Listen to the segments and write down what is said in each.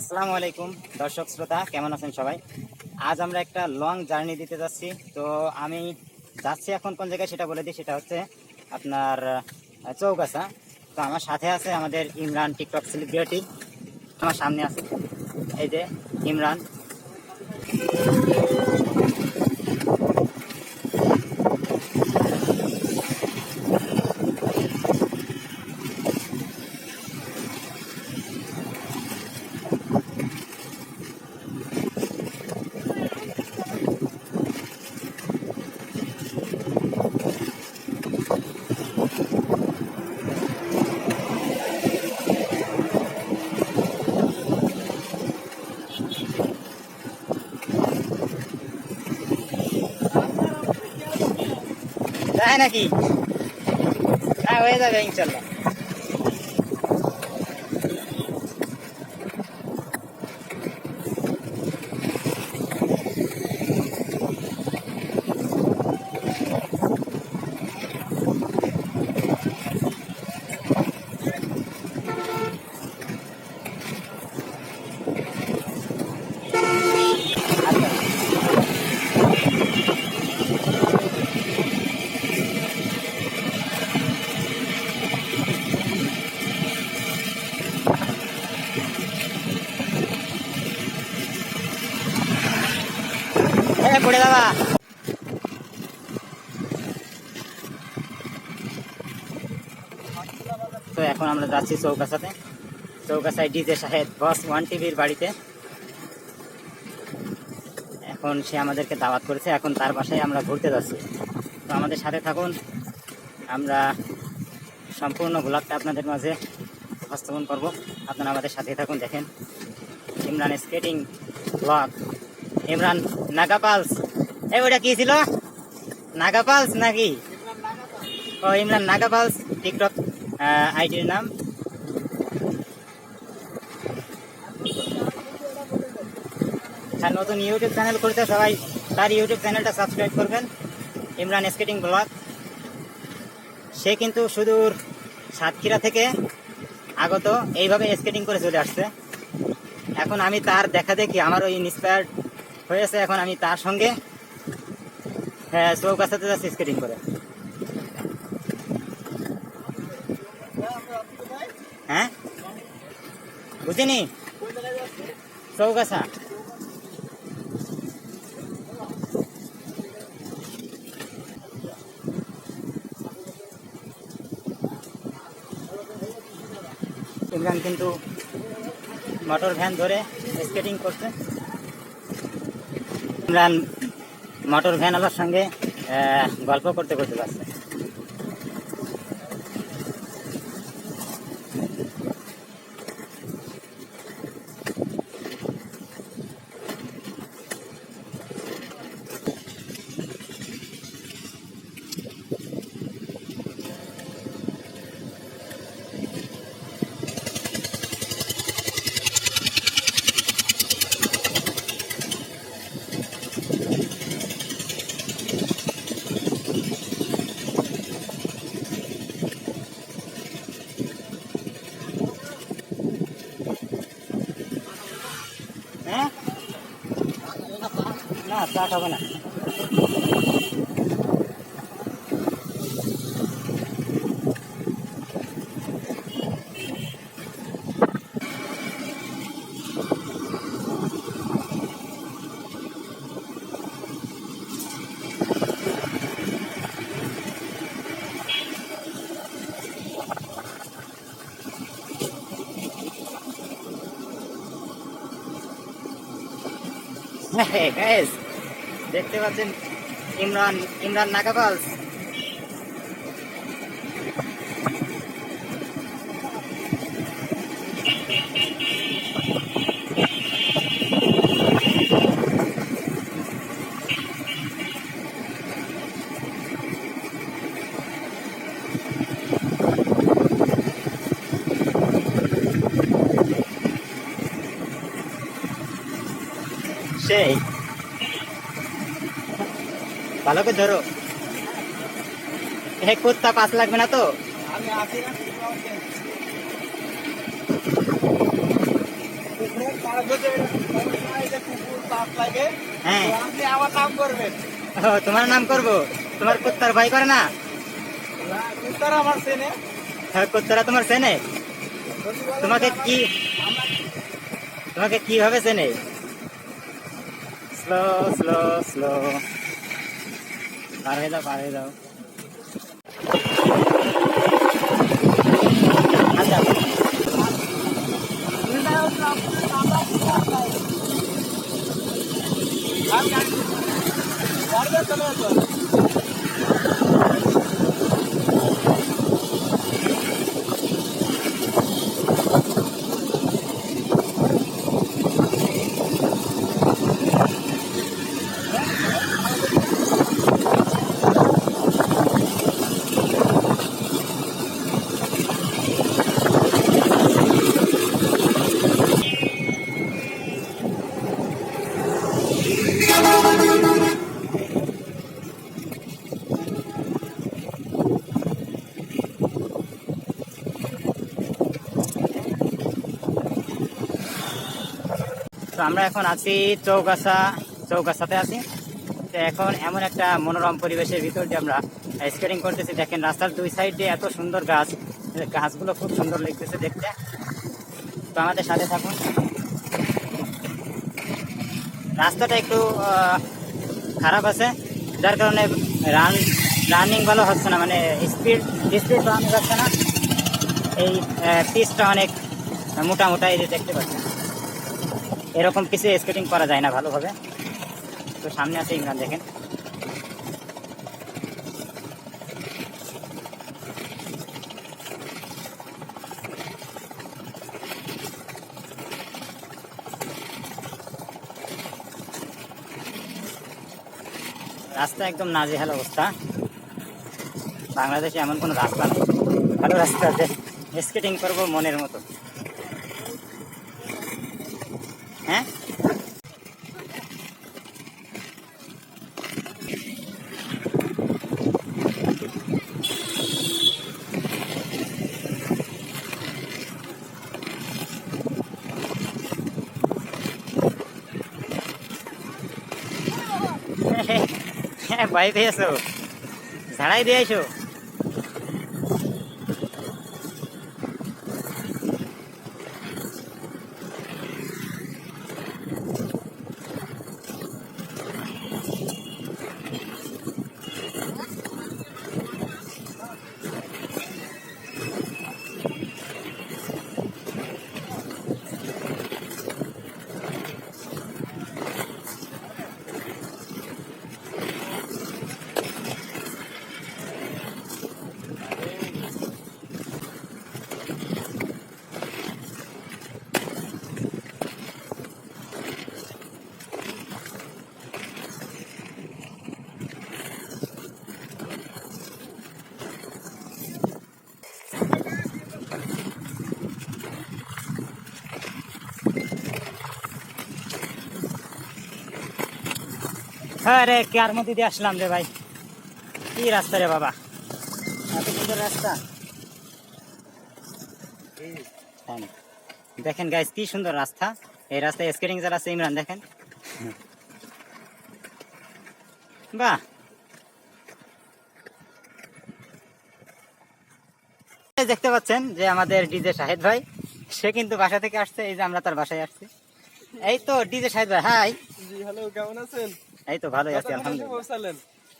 আসসালামু আলাইকুম। দর্শক, শ্রোতা, কেমন আছেন সবাই? আজ আমরা একটা লং জার্নি দিতে যাচ্ছি। তো আমি যাচ্ছি এখন কোন জায়গায় সেটা বলে দিই। সেটা হচ্ছে আপনার চৌকাছা তো আমার সাথে আছে আমাদের ইমরান টিকটক সেলিব্রিটি আমার সামনে আছে। এই যে ইমরান। তাই নাকি হ্যাঁ হয়ে যাবে ইনশাল্লাহ হ্যাঁ পড়ে যাবা তো এখন আমরা যাচ্ছি চৌকাছাতে। চৌকাছায় ডিজে সাহেব বস ওয়ান টিভির বাড়িতে। এখন সে আমাদেরকে দাওয়াত করেছে, এখন তার বাসায় আমরা ঘুরতে যাচ্ছি। তো আমাদের সাথে থাকুন, আমরা সম্পূর্ণ ব্লগটা আপনাদের মাঝে উপস্থাপন করব। আপনারা আমাদের সাথে থাকুন, দেখেন। Imran skating blog. ইমরান নাগাপালস এই ওটা কি ছিল? নাগাপালস নাকি? ও, ইমরান নাগাপালস আইডির নাম? হ্যাঁ নতুন ইউটিউব চ্যানেল খুলতে সবাই তার ইউটিউব চ্যানেলটা সাবস্ক্রাইব করবেন। ইমরান স্কেটিং ব্লগ সে কিন্তু সুদূর সাতক্ষীরা থেকে আগত, এইভাবে স্কেটিং করে চলে আসছে। এখন আমি তার দেখা দেখি, আমারও ইন্সপায়ার্ড হয়েছে। এখন আমি তার সঙ্গে হ্যাঁ চৌকাছাতে যাচ্ছি স্কেটিং করে হ্যাঁ বুঝিনি? চৌকাছা ইমরান কিন্তু মোটর ভ্যান ধরে স্কেটিং করছে। ইমরান মোটর ভ্যান আলার সঙ্গে গল্প করতে করতে যাচ্ছে। না চা খাব না Hey guys, দেখতে পাচ্ছেন ইমরান ইমরান নাগাপালস সেই। ভালো করে ধরো। হে কুত্তা পাস লাগবে না তো? হ্যাঁ। তোমার নাম করব? তোমার কুত্তার ভয় করে না? হ্যাঁ, কুত্তারা তোমার বলে তোমাকে কি তোমাকে কীভাবে চেনে? স্লো স্লো স্লো পার হয়ে যাও পার হয়ে যাও আচ্ছা আমি আসছি। তো আমরা এখন আছি চৌগাছা, চৌগাছাতে আছি। তো এখন এমন একটা মনোরম পরিবেশের ভিতর দিয়ে আমরা স্কেটিং করতেছি। দেখেন রাস্তার দুই সাইডে এত সুন্দর গাছ। গাছগুলো খুব সুন্দর লাগতেছে দেখতে। তো আমাদের সাথে থাকুন। রাস্তাটা একটু খারাপ আছে। যার কারণে রান, রানিং ভালো হচ্ছে না। মানে স্পিড স্পিড বাড়ানো যাচ্ছে না। এই পিচটা অনেক মোটা মোটা এই যে দেখতে পাচ্ছেন। এরকম কিছু স্কেটিং করা যায় না ভালোভাবে। তো সামনে আছে ইমরান, দেখেন। রাস্তা একদম নাজেহাল অবস্থা। বাংলাদেশে এমন কোনো রাস্তা নেই। ভালো রাস্তা আছে। স্কেটিং করব মনের মতো। ભાઈ દેશું. જણાઈ દેશું. হ্যাঁ রে কার মধ্যে দিয়ে আসলাম রে ভাই। কি রাস্তা রে বাবা? এত সুন্দর রাস্তা। দেখেন গাইস কি সুন্দর রাস্তা। এই রাস্তায় স্কেটিং আছে, ইমরান, দেখেন। বাহ। দেখতে পাচ্ছেন যে আমাদের ডিজে শাহেদ ভাই, সে কিন্তু বাসা থেকে আসছে, এই যে আমরা তার বাসায় আসছি। এই তো ডিজে শাহেদ ভাই হাই জি হ্যালো কেমন আছেন? এই তো ভালোই আছি আলহামদুলিল্লাহ।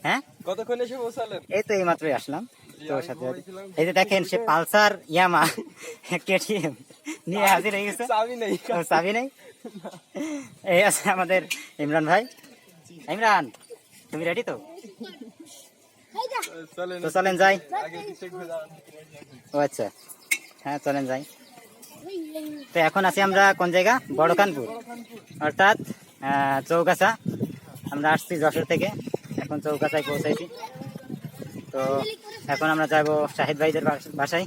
হ্যাঁ? কতক্ষণ এসে পৌঁছালেন? এই তো এই মাত্রই আসলাম আমি সাথে এই যে দেখেন সে পালসার ইয়ামা কেটিএম নিয়ে হাজির হয়ে গেছে। চাবি নেই। চাবি নেই? এই আছে আমাদের ইমরান ভাই। ইমরান তুমি রেডি তো? চলেন। তো চলেন যাই। ও আচ্ছা। হ্যাঁ চলেন যাই। তো এখন আছি আমরা কোন জায়গা? বড়কানপুর অর্থাৎ চৌগাছা। আমরা আসছি যশোর থেকে। এখন চৌকাছায় পৌঁছাইছি। তো এখন আমরা যাব শাহিদ ভাইদের বাসায়।